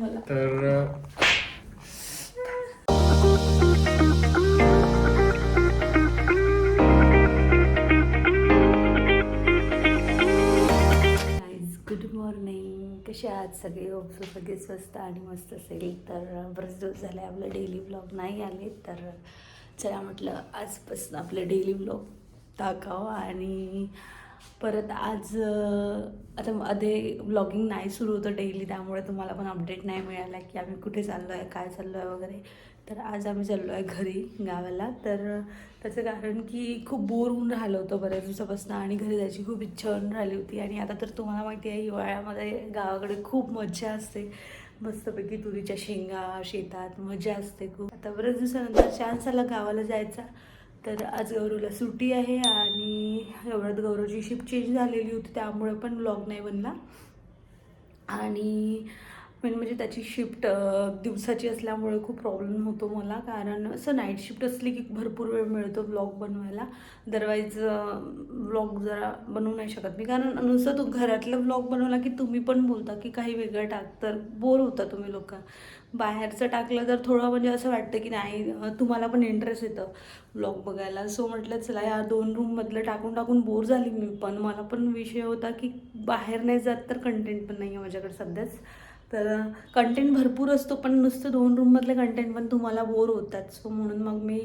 तर good morning कसे आहात सगळे? होप सगळे स्वस्त आणि मस्त असेल. तर बरेच दिवस झाले आपलं डेली ब्लॉग नाही आले. तर चला म्हटलं आजपासून आपलं डेली ब्लॉग टाकावं आणि परत आज आता मध्ये ब्लॉगिंग नाही सुरू होतं डेली त्यामुळे तुम्हाला पण अपडेट नाही मिळाला की आम्ही कुठे चाललो आहे काय चाललो आहे वगैरे. तर आज आम्ही चाललो आहे घरी गावाला. तर त्याचं कारण की खूप बोर होऊन राहिलं होतं बऱ्याच दिवसापासून आणि घरी जायची खूप इच्छा होऊन राहिली होती. आणि आता तर तुम्हाला माहिती आहे हिवाळ्यामध्ये गावाकडे खूप मज्जा असते. मस्तपैकी तुरीच्या शेंगा शेतात मजा असते खूप. आता बऱ्याच दिवसानंतर चान्स आला गावाला जायचा. तर आज गौरवला सुट्टी आहे आणि एवढ्यात गौरवची शिफ्ट चेंज झालेली होती त्यामुळे पण ब्लॉग नाही बनला. आणि मेन म्हणजे त्याची शिफ्ट दिवसाची असल्यामुळे खूप प्रॉब्लेम होतो मला. कारण असं नाईट शिफ्ट असली की भरपूर वेळ मिळतो ब्लॉग बनवायला. अदरवाईज ब्लॉग जरा बनवू नाही शकत मी. कारण नुसतं तू घरातलं ब्लॉग बनवला की तुम्ही पण बोलता की काही वेगळं टाक तर बोर होता तुम्ही लोक. बाहेरचं टाकलं तर थोडं म्हणजे असं वाटतं की नाही तुम्हाला पण इंटरेस्ट येतं ब्लॉग बघायला. सो म्हटलं चला या दोन रूममधलं टाकून टाकून बोर झाली मी पण. मला पण विषय होता की बाहेर नाही जात तर कंटेंट पण नाही आहे माझ्याकडे सध्याच. तर कंटेंट भरपूर असतो पण नुसतं दोन रूममधले कंटेंट पण तुम्हाला बोर होतात. सो म्हणून मग मी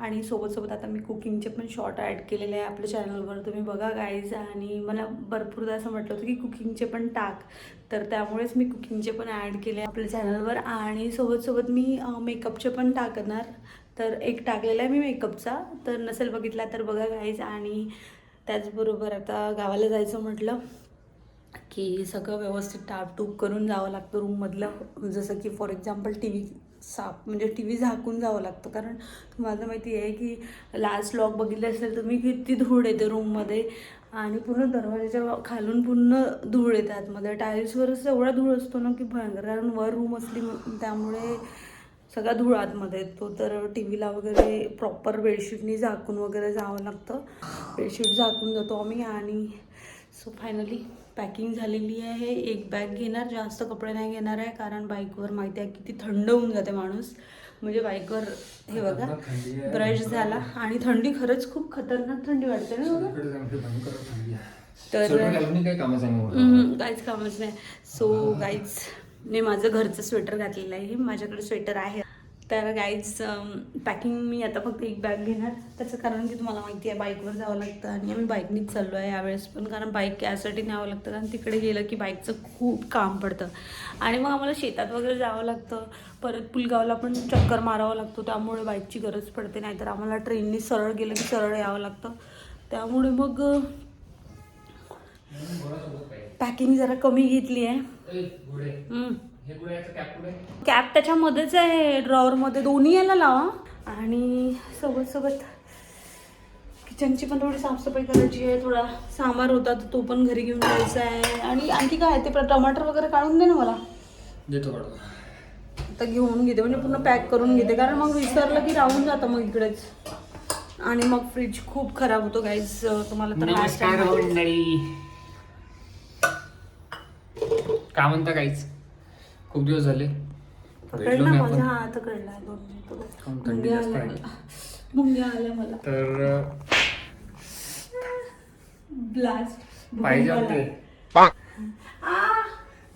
आणि सोबत आता मी कुकिंगचे पण शॉर्ट ॲड केलेले आहे आपल्या चॅनलवर तुम्ही बघा गाईज आणि मला भरपूरदा असं म्हटलं होतं की कुकिंगचे पण टाक तर त्यामुळेच मी कुकिंगचे पण ॲड केले आपल्या चॅनलवर आणि सोबत सोबत मी मेकअपचे पण टाकणार. तर एक टाकलेला आहे मी मेकअपचा तर नसेल बघितला तर बघा गाईज आणि त्याचबरोबर आता गावाला जायचं म्हटलं की सगळं व्यवस्थित टापटूप करून जावं लागतं रूममधलं जसं की फॉर एक्झाम्पल टी व्ही साफ म्हणजे टी व्ही झाकून जावं लागतं. कारण तुम्हाला माहिती आहे की लास्ट लॉक बघितले असेल तुम्ही किती धूळ येते रूममध्ये आणि पूर्ण दरवाजाच्या खालून पूर्ण धूळ येते आतमध्ये. टाईल्सवरच एवढा धूळ असतो ना की भयंकर. कारण वर रूम असली त्यामुळे सगळा धूळ आतमध्ये येतो. तर टी व्हीला वगैरे प्रॉपर बेडशीटनी झाकून वगैरे जावं लागतं. बेडशीट झाकून जातो आम्ही आणि सो फायनली पॅकिंग झालेली आहे. एक बॅग घेणार जास्त कपडे नाही घेणार आहे कारण बाईकवर माहिती आहे किती थंड होऊन जाते माणूस. म्हणजे बाईकवर हे बघा. ब्रश झाला. आणि थंडी खरंच खूप खतरनाक थंडी वाटते ना बघा. तर- काहीच कामच नाही. सो गाईज मी माझं घरचं स्वेटर घातलेलं आहे. माझ्याकडे स्वेटर आहे. तर गाईज पॅकिंग मी आता फक्त एक बॅग घेणार. त्याचं कारण की तुम्हाला माहिती आहे बाईकवर जावं लागतं आणि आम्ही बाईकनीच चाललो आहे यावेळेस पण. कारण बाईक यासाठी न्यावं लागतं कारण तिकडे गेलं की बाईकचं खूप काम पडतं. आणि मग आम्हाला शेतात वगैरे जावं लागतं. परत पुलगावला पण चक्कर मारावं लागतो. त्यामुळे बाईकची गरज पडते. नाहीतर आम्हाला ट्रेननी सरळ गेलं की सरळ यावं लागतं. त्यामुळे मग पॅकिंग जरा कमी घेतली आहे. कॅप त्याच्यामध्येच आहे ड्रॉवरमध्ये दोन्ही याला लावा. आणि सोबत सोबत किचनची पण थोडी साफसफाई करायची आहे. थोडा सांबार होता तर तो पण घरी घेऊन जायचा आहे. आणि आणखी काय आहे? ते टमाटर वगैरे काढून दे ना मला. देतो. आता घेऊन घेते म्हणजे पूर्ण पॅक करून घेते. कारण मग विसरलं की राहून जातं मग इकडेच. आणि मग फ्रीज खूप खराब होतो गाईज तुम्हाला तर last time नमस्कार मंडळी. का म्हणता काहीच खूप दिवस झाले. भेटलो कळलं नाही दोन थंडी मुंग्या जास्त आल्या आहे? मला. मुंग्या आल्या मला. तर ब्लास्ट पाहिजे होते.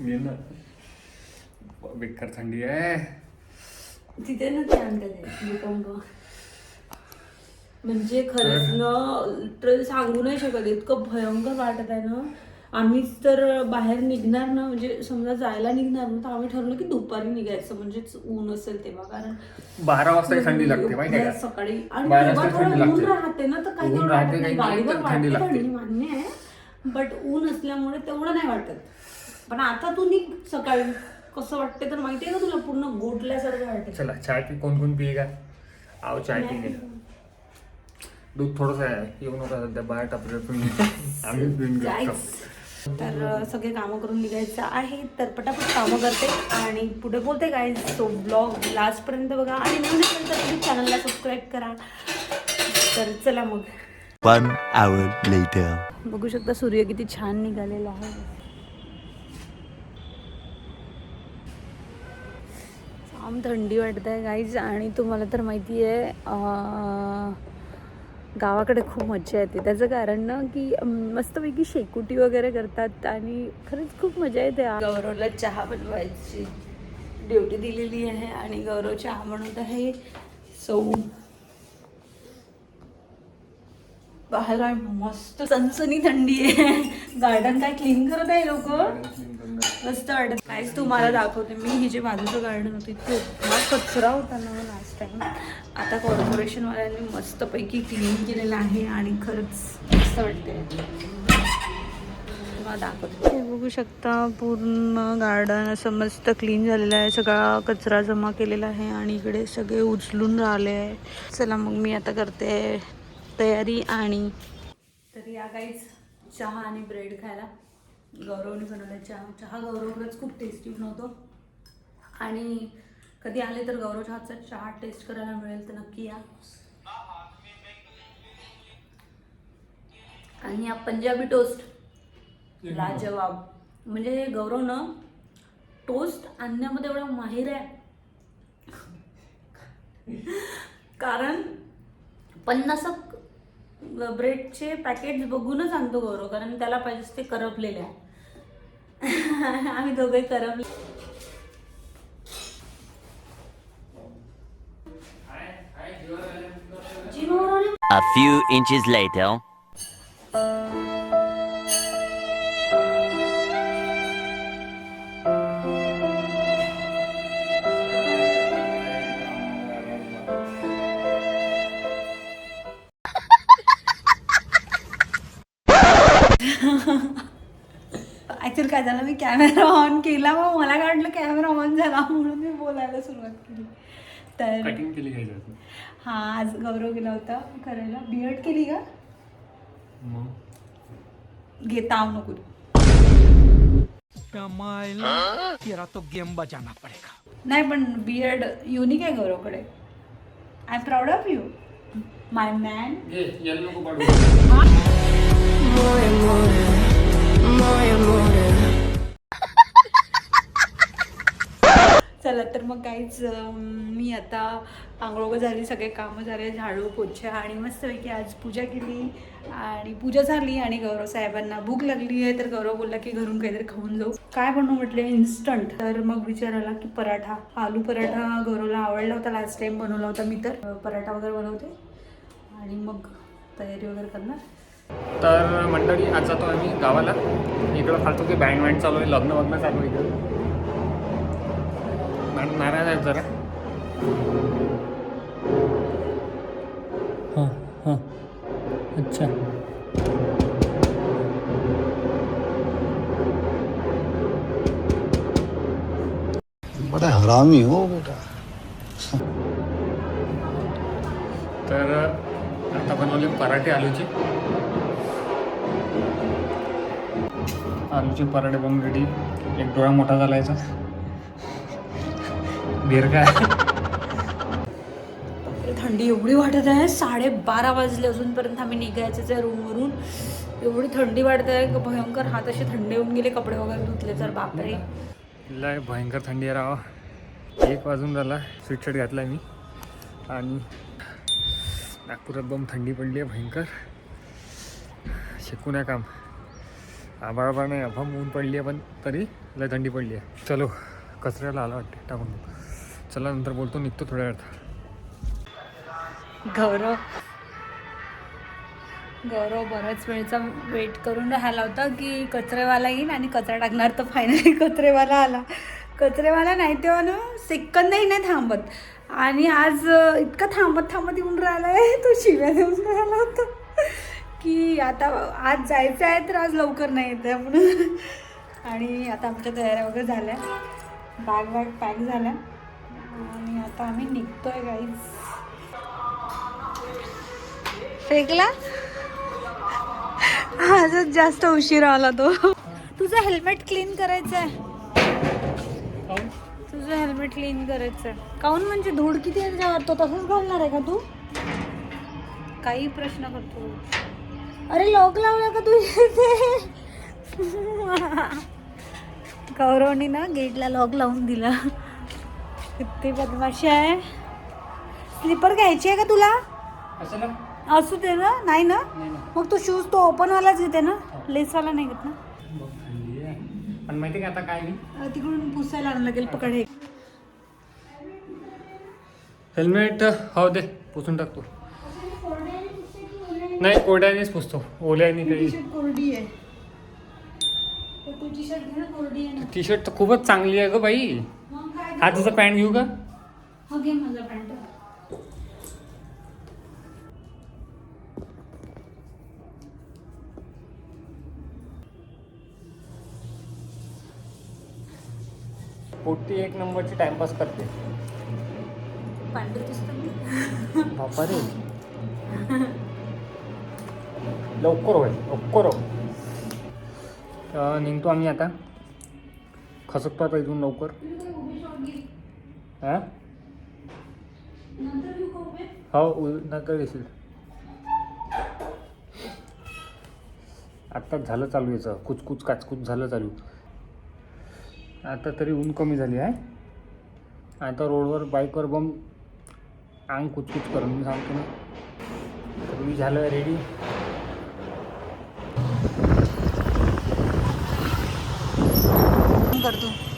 घे ना बेकार थंडी आहे. तिथे ना ते भूकंप. म्हणजे खरंच न तर सांगू नाही शकत. इतकं भयंकर वाटत आहे ना. आम्हीच तर बाहेर निघणार ना म्हणजे समजा जायला निघणार ना तर आम्ही ठरवलं की दुपारी निघायचं म्हणजेच ऊन असेल तेव्हा कारण बारा वाजता थंडी लागते माहिती आहे का? सकाळी. आणि तेव्हा थोडं ऊन. राहते ना तर काही वाटत. गाडीवर वाटते. थंडी मान्य आहे बट ऊन असल्यामुळे तेवढं नाही वाटत. पण आता तू निघ सकाळी. कसं वाटते तर माहितीये का तुला? पूर्ण गोठल्यासारखं वाटते चला चाय पी कोण कोण पिएगा आओ चाय पिणे दूध थोडस आहे येऊ नका सध्या बाहेर टापरे आम्ही पिऊन घेऊ. तर सगळे कामं करून निघायचं आहे. तर पटापट कामं करते. आणि पुढे बोलते काय तो ब्लॉग लास्टपर्यंत बघा. आणि नवीन असेल तर तुम्ही चॅनलला सबस्क्राईब करा. तर चला मग. One hour later. बघू शकता सूर्य किती छान निघालेला आहे. थंडी वाटत आहे गाईज आणि तुम्हाला तर माहिती आहे गावाकडे खूप मजा येते. त्याचं कारण ना की मस्तपैकी शेकुटी वगैरे करतात आणि खरंच खूप मजा येते. गौरवला चहा बनवायची ड्युटी दिलेली आहे आणि गौरव चहा म्हणत आहे सो. बाहेर मस्त सनसनी थंडी आहे. गार्डन काय क्लीन करत आहे लोक? मस्त वाटत काहीच तुम्हाला दाखवते. मी ही जे बाजूचं गार्डन होतं इथे कचरा होता ना लास्ट टाइम आता कॉर्पोरेशनवाल्यांनी मस्तपैकी क्लीन केलेलं आहे आणि खरंच मस्त वाटते तुम्हाला दाखवते. बघू शकता पूर्ण गार्डन असं मस्त क्लीन झालेलं आहे. सगळा कचरा जमा केलेला आहे आणि इकडे सगळे उचलून राहिले आहे. चला मग मी आता करते तयारी आणि तर या काहीच चहा आणि ब्रेड खायला. गौरवने बनवला चहा. चहा गौरव खरंच खूप टेस्टी बनवतो आणि कधी आले तर गौरव चहाचा चहा टेस्ट करायला मिळेल तर नक्की या. आणि हा पंजाबी टोस्ट लाजवाब. म्हणजे गौरव न टोस्ट आणण्यामध्ये एवढा माहीर आहे. कारण पन्नास ब्रेडचे पॅकेट्स बघूनच आणतो गौरव. कारण त्याला पाहिजे ते करपलेले आहे आम्ही दोघे करपले जिमवर A few inches later. Actually काय झालं मी कॅमेरा ऑन केला मग मला काय वाटलं कॅमेरा ऑन झाला म्हणून मी बोलायला सुरुवात केली. तर? हा आज गौरव गेला होता करायला. बिएड केली का? घेता आव नको. तेरा तो गेम बजाना पड़ेगा. नाही पण बिएड युनिक आहे गौरवकडे. I am proud of you my man काहीच मी आता आंघोळ झाली सगळे कामं झाले झाडू पोछा आणि मस्तपैकी आज पूजा केली आणि पूजा झाली आणि गौरव साहेबांना भूक लागली आहे तर गौरव बोलला की घरून काहीतरी खाऊन जाऊ. काय बनवू म्हटले? इन्स्टंट तर मग विचार आला की पराठा आलू पराठा गौरवला आवडला होता लास्ट टाइम बनवला होता मी तर. पराठा वगैरे बनवते. आणि मग तयारी वगैरे करणार. तर मंडळी आज जातो आम्ही गावाला. इकडं फालतो की बँड वँड चालू आहे लग्न वग्न चालू आहे इकडं. मॅडम नाराज आहेत जरा. हां हां. अच्छा. बड़ा हरामी हो बेटा. तर आता बनवले पराठे आलूचे. आलूचे पराठे बनवून रेडी. एक डोळा मोठा झाला याचा. बेर काय थंडी एवढी वाटत आहे. साडेबारा वाजले अजूनपर्यंत आम्ही निघायचंच आहे रूमवरून. एवढी थंडी वाटत आहे की भयंकर हात असे थंडे होऊन गेले कपडे वगैरे धुतले तर बापरे. लय भयंकर थंडी आहे राहा एक वाजून झाला. स्वेटशर्ट घातला मी. आणि नागपुरात बम थंडी पडली आहे भयंकर. शिकू नये काम. आबाळ नाही अफाम ऊन पडली आहे पण तरी लय थंडी पडली आहे. चलो कचऱ्याला आला वाटते टाकून. चला नंतर बोलतो निघतो थोड्या वेळात. गौरव. गौरव बराच वेळचा वेट करून राहिला होता की कचरेवाला येईन आणि कचरा टाकणार तर फायनली कचरेवाला आला. कचरेवाला नाही तेव्हा ना सेकंदही नाही थांबत. आणि आज इतका थांबत थांबत येऊन राहिला आहे तो शिव्या देऊन राहिला होता. की आता आज जायचं आहे तर आज लवकर नाही येत म्हणून. आणि आता आमच्या तयाऱ्या वगैरे झाल्या. बॅग बॅग पॅक झाल्या. आता आम्ही निघतोय गाईज फेकला? आजच जास्त उशीर आला तो. तुझं हेल्मेट क्लीन करायचं आहे तुझं हेल्मेट क्लीन करायचं आहे काऊन म्हणजे धूळ किती आहे त्याच्यावर तो तसंच घालणार आहे का तू? काही प्रश्न करतो. अरे लॉक लावला का तू गौरवनी ना गेटला लॉक लावून दिला. किती बदमाशी आहे. स्लीपर घ्यायची आहे का तुला? असू दे ना नाही ना? नाही ना. मग तो शूज तो ओपनवालाच घेते ना? लेसवाला नाही घेत ना? बघ थंडी आहे. पण माहिती का आता काय अं, तिकडून पुसायला आणायला लागेल पकड हे. हेल्मेट हो दे पुसून टाकतो नाही कोरड्यानेच पुसतो. ओल्याने काही कोरडी आहे. तुझी शर्ट घे ना कोरडी आहे ना. टी शर्ट तर खूपच चांगली आहे ग बाई. मग? हा तुझा पॅन्ट घेऊ का? हा घे माझा पॅन्ट. पोटी एक नंबरची टाइमपास करते. पांढरी दिसतो मी बापा रे लवकर होय लवकर हो तर निघतो आम्ही आता. खसकतो आता इथून लवकर. हा? हो नंतर येशील आत्ताच झालं चालू याचं. कुचकुच काचकुच झालं चालू. आता तरी ऊन कमी झाली आहे आता रोडवर बाईकवर बम अंग कुचकुच करून मी सांगतो ना. तर मी झालं रेडी करतो.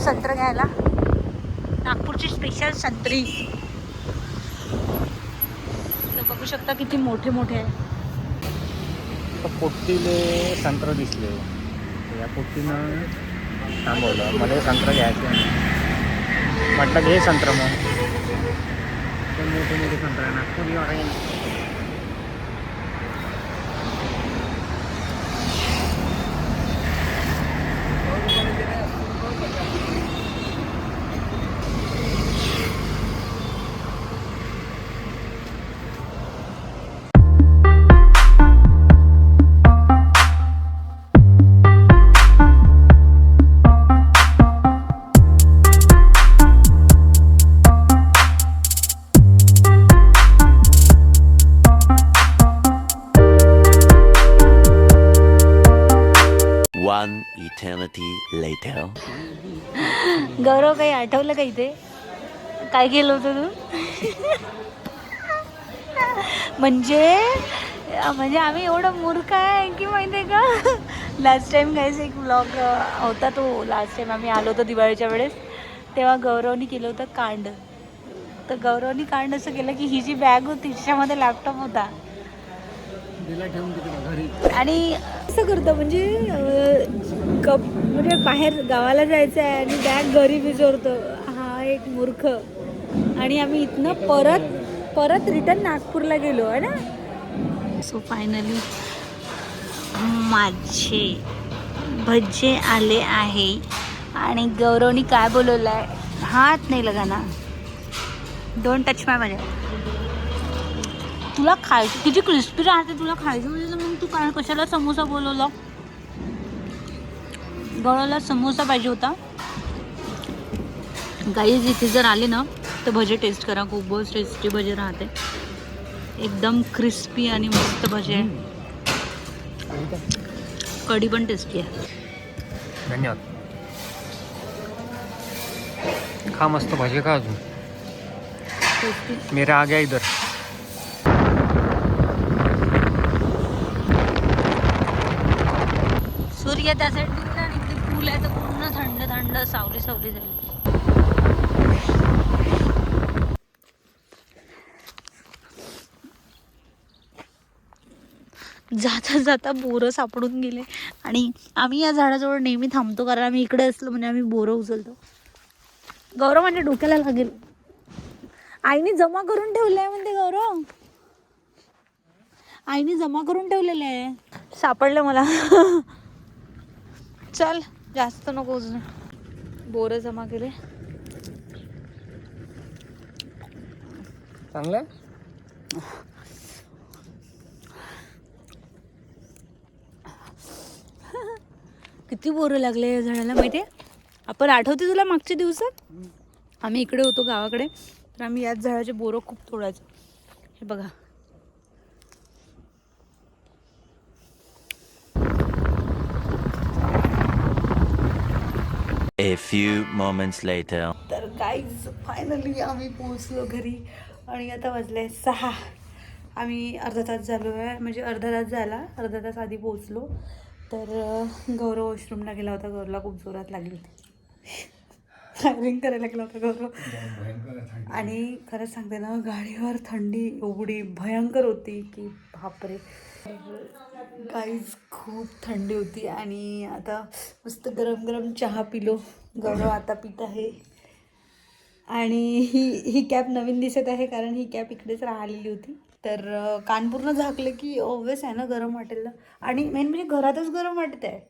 संत्र घ्यायला. नागपूरची स्पेशल संत्री. बघू शकता किती मोठे मोठे आहे. तर पोट्टीले संत्र दिसले. या पोट्टीनं थांबवलं. मला संत्र घ्यायचे म्हटलं घे संत्र मग. मोठे मोठे संत्र आहे. Nagpur eternity later. गौरव काही आठवलं का इथे? काय केलं होतं तू? म्हणजे म्हणजे आम्ही एवढं मूर्ख आहे की माहिती आहे का? लास्ट टाइम काहीच एक ब्लॉग होता तो लास्ट टाइम आम्ही आलो होतो दिवाळीच्या वेळेस. तेव्हा गौरवनी केलं होतं कांड. तर गौरवनी कांड असं केलं की ही जी बॅग होती तिच्यामध्ये लॅपटॉप होता. दिला ठेवून तिथे घरी. आणि कसं करतो. म्हणजे कप म्हणजे बाहेर गावाला जायचं आहे आणि बॅग घरी विचारतो हा एक मूर्ख. आणि आम्ही इथनं परत परत रिटर्न नागपूरला गेलो आहे ना? सो फायनली माझे भज्जे आले आहे. आणि गौरवनी काय बोलवलं आहे हात नाही लगाना. डोंट टच माय माझ्या तुला खायचं किती क्रिस्पी राहते तुला खायचं म्हणजे काय कशाला समोसा बोलवला? गळाला समोसा पाहिजे होता. गाईज इथे जर आले ना तर भजे टेस्ट करा. खूपच टेस्टी भजे राहते. एकदम क्रिस्पी आणि मस्त भजे आहे. कढी पण टेस्टी आहे. धन्यवाद. खा मस्त भजे खा अजून. मेरा आ गया इधर. सूर्य त्या साईड ना इथे पूल आहे तर पूर्ण थंड थंड सावली सावली झाली. जाता जाता बोरं सापडून गेले. आणि आम्ही या झाडाजवळ नेहमी थांबतो कारण आम्ही इकडे असलो म्हणजे आम्ही बोरं उचलतो. गौरव म्हणजे डोक्याला लागेल. आईने जमा करून ठेवलं आहे म्हणते गौरव. आईने जमा करून ठेवलेलं आहे सापडलं मला. चल जास्त नको उचलू. बोरं जमा केले. चांगलं किती बोरं लागले या झाडाला माहिती आहे आपण आठवते तुला मागच्या दिवसात? आम्ही इकडे होतो गावाकडे. तर आम्ही याच झाडाचे बोरं खूप तोडायचो. हे बघा. A few moments later. तर काहीच फायनली आम्ही पोहोचलो घरी. आणि आता वाजले सहा. आम्ही अर्धा तास झालो आहे. म्हणजे अर्धा तास झाला. अर्धा तास आधी पोहोचलो. तर गौरव वॉशरूमला गेला होता. गौरवला खूप जोरात लागली होती. फायरिंग करायला गेला होता गौरव. आणि खरंच सांगते ना गाडीवर थंडी एवढी भयंकर होती की बापरे. काहीच खूप थंडी होती आणि आता मस्त गरम गरम चहा पिलो. गौरव आता पित आहे. आणि ही ही कॅब नवीन दिसत आहे कारण ही कॅब इकडेच राहिलेली होती. तर कानपूरनं कान पूर्ण झाकलं की ऑब्विस आहे ना गरम वाटेल ना. आणि मेन म्हणजे घरातच गरम वाटत आहे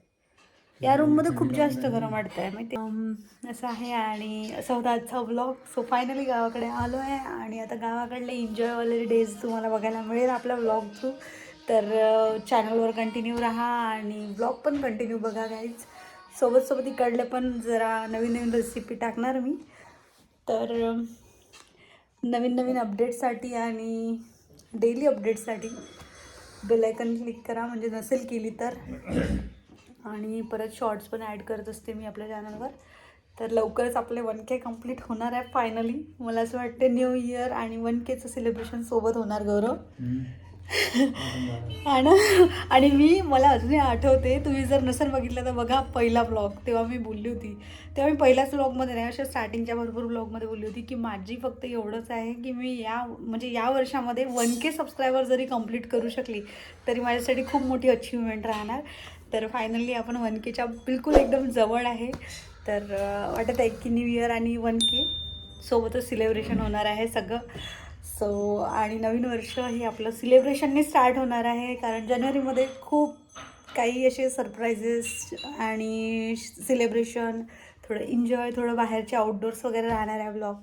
या रूममध्ये खूप जास्त गरम वाटत आहे माहिती असं आहे आणि असा होता आजचा ब्लॉग सो फायनली गावाकडे आलो आहे आणि आता गावाकडले एन्जॉयवाले डेज तुम्हाला बघायला मिळेल आपल्या ब्लॉग थ्रू तर चॅनलवर कंटिन्यू राहा आणि ब्लॉग पण कंटिन्यू बघा गाईज सोबत सोबत इकडले पण जरा नवीन नवीन रेसिपी टाकणार मी. तर नवीन नवीन अपडेटसाठी आणि डेली अपडेटसाठी बेलायकन क्लिक करा. म्हणजे नसेल केली तर. आणि परत शॉर्ट्स पण ॲड करत असते मी आपल्या चॅनलवर तर लवकरच आपले वन के कंप्लीट होणार आहे फायनली मला असं वाटते न्यू इयर आणि वन केचं सेलिब्रेशन सोबत होणार गौरव. आणि आणि मी मला अजूनही आठवते तुम्ही जर नसेल बघितलं तर बघा पहिला ब्लॉग तेव्हा मी बोलली होती. तेव्हा मी पहिल्याच ब्लॉगमध्ये नाही अशा स्टार्टिंगच्या भरपूर ब्लॉगमध्ये बोलली होती की माझी फक्त एवढंच आहे की मी या म्हणजे या वर्षामध्ये वन के सबस्क्रायबर जरी कंप्लीट करू शकली तरी माझ्यासाठी खूप मोठी अचीवमेंट राहणार. तर फायनली आपण वन केच्या बिलकुल एकदम जवळ आहे. तर वाटत आहे की न्यू इयर आणि वन के सोबतच सिलेब्रेशन होणार आहे सगळं. सो आणि नवीन वर्ष हे आपलं सिलेब्रेशनने स्टार्ट होणार आहे कारण जानेवारीमध्ये खूप काही असे सरप्रायझेस आणि सिलेब्रेशन थोडं एन्जॉय थोडं बाहेरचे आउटडोर्स वगैरे राहणार आहे ब्लॉग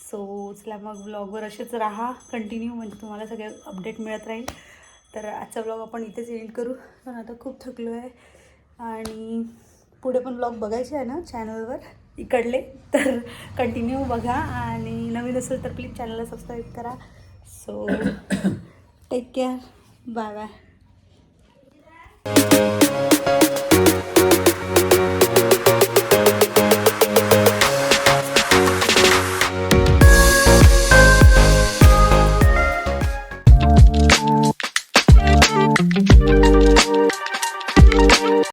सो चला मग ब्लॉगवर असेच राहा कंटिन्यू म्हणजे तुम्हाला सगळे अपडेट मिळत राहील. तर आजचा ब्लॉग आपण इथेच एंड करू. पण आता खूप थकलो आहे आणि पुढे पण ब्लॉग बघायचे आहे ना चॅनलवर इकडले तर कंटिन्यू बघा. आणि नवीन असेल तर प्लीज चॅनलला सबस्क्राईब करा. So take care bye bye